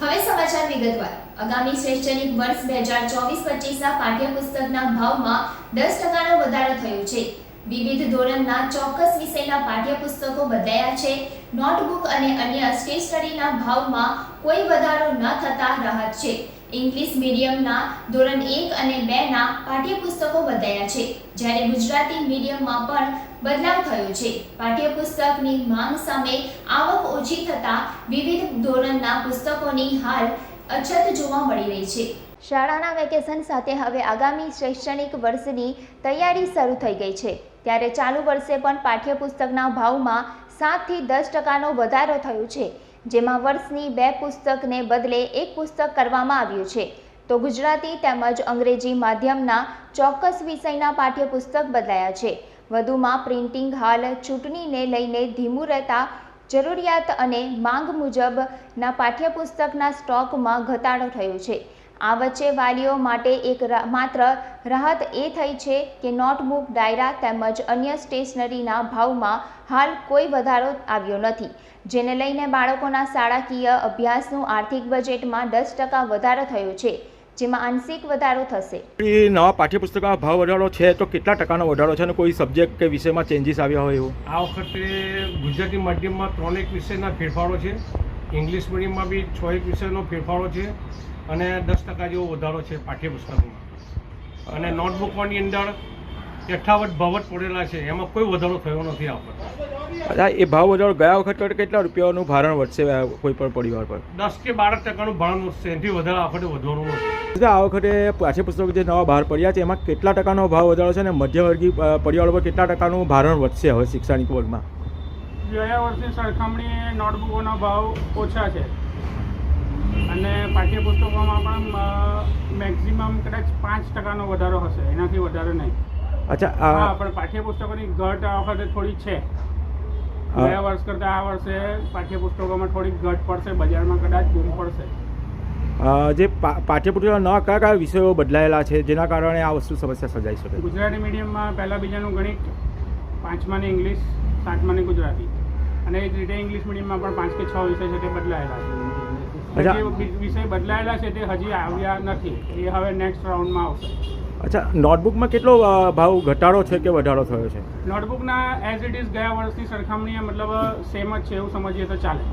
હવે સમાચાર વિગતવાર. આગામી શૈક્ષણિક વર્ષ બે હજાર ચોવીસ પચીસના પાઠ્યપુસ્તકના ભાવમાં દસ ટકાનો વધારો થયો છે. વિવિધ ધોરણના ચોક્કસ વિષયના પાઠ્યપુસ્તકો બદલાયા છે. નોટબુક અને અન્ય સ્ટેશનરીના ભાવમાં કોઈ વધારો ન થતા રાહત છે. ઇંગ્લિશ મીડિયમના ધોરણ એક અને બેના પાઠ્યપુસ્તકો બદલાયા છે. જ્યારે ગુજરાતી મીડિયમમાં પણ બદલાવ થયો છે. પાઠ્યપુસ્તકની માંગ સામે આવક ઓછી થતાં વિવિધ ધોરણના પુસ્તકોની હાલ અછત જોવા મળી રહી છે. શાળાના વેકેશન સાથે હવે આગામી શૈક્ષણિક વર્ષની તૈયારી શરૂ થઈ ગઈ છે. ત્યારે ચાલુ વર્ષે પણ પાઠ્યપુસ્તકના ભાવમાં સાતથી દસ ટકાનો વધારો થયો છે. જેમાં વર્ષની બે પુસ્તકને બદલે એક પુસ્તક કરવામાં આવ્યું છે. તો ગુજરાતી તેમજ અંગ્રેજી માધ્યમના ચોક્કસ વિષયના પાઠ્યપુસ્તક બદલાયા છે. વધુમાં પ્રિન્ટિંગ હાલ ચૂંટણીને લઈને ધીમું રહેતા જરૂરિયાત અને માંગ મુજબના પાઠ્યપુસ્તકના સ્ટોકમાં ઘટાડો થયો છે. આ વચ્ચે વાલીઓ માટે એક રા- માત્ર રાહત એ થઈ છે કે નોટબુક ડાયરા તેમજ અન્ય સ્ટેશનરીના ભાવમાં હાલ કોઈ વધારો આવ્યો નથી. જેને લઈને બાળકોના શાળાકીય અભ્યાસનું આર્થિક બજેટમાં દસ ટકા વધારો થયો છે જેમાં આંશિક વધારો થશે. એ નવા પાઠ્યપુસ્તકમાં ભાવ વધારો છે તો કેટલા ટકાનો વધારો છે અને કોઈ સબ્જેક્ટ કે વિષયમાં ચેન્જીસ આવ્યા હોય એવું? આ વખતે ગુજરાતી માધ્યમમાં ત્રણેક વિષયના ફેરફારો છે ઇંગ્લિશ મીડિયમમાં બી છ એક વિષયનો ફેરફારો છે અને દસ ટકા જેવો વધારો છે પાઠ્યપુસ્તકમાં. અને નોટબુકોની અંદર યથાવત ભાવત પડેલા છે એમાં કોઈ વધારો થયો નથી આ વખતે. એ ભાવ વધારો ગયા વખત કેટલા રૂપિયાનું ભારણ વધશે કોઈ પણ પરિવાર પર? દસ કે બાર ટકાનું ભારણ વધશે એનાથી વધારે આ વખતે વધવાનું નથી. આ વખતે પાઠ્યપુસ્તકો જે નવા બહાર પડ્યા છે એમાં કેટલા ટકાનો ભાવ વધારો છે અને મધ્યવર્ગી પરિવારો પર કેટલા ટકાનું ભારણ વધશે હવે શૈક્ષણિક વર્ગમાં? ગયા વર્ષની સરખામણીએ નોટબુકોના ભાવ ઓછા છે. અને પાઠ્યપુસ્તકોમાં પણ મેક્સિમમ કદાચ પાંચ ટકાનો વધારો હશે એનાથી વધારે નહીં. અચ્છા હા પણ પાઠ્યપુસ્તકોની ઘટ આ વખતે થોડી છે. ગયા વર્ષ કરતાં આ વર્ષે પાઠ્યપુસ્તકોમાં થોડીક ઘટ પડશે બજારમાં કદાચ બૂમ પડશે. જે પાઠ્યપુસ્તકો નવા કયા કયા વિષયો બદલાયેલા છે જેના કારણે આ વસ્તુ સમસ્યા સર્જાઈ શકે? ગુજરાતી મીડિયમમાં પહેલાં બીજાનું ગણિત પાંચમાની ઇંગ્લિશ સાતમાની ગુજરાતી. અને એ જ રીતે ઇંગ્લિશ મીડિયમમાં પણ પાંચ કે છ વિષય છે તે બદલાયેલા છે. વિષય બદલાયેલા છે તે હજી આવ્યા નથી. એ હવે નેક્સ્ટ રાઉન્ડમાં આવશે. અચ્છા નોટબુકમાં કેટલો ભાવ ઘટાડો છે કે વધારો થયો છે? નોટબુકના એઝ ઇટ ઇઝ ગયા વર્ષની સરખામણીએ મતલબ સેમ જ છે એવું સમજીએ તો ચાલે.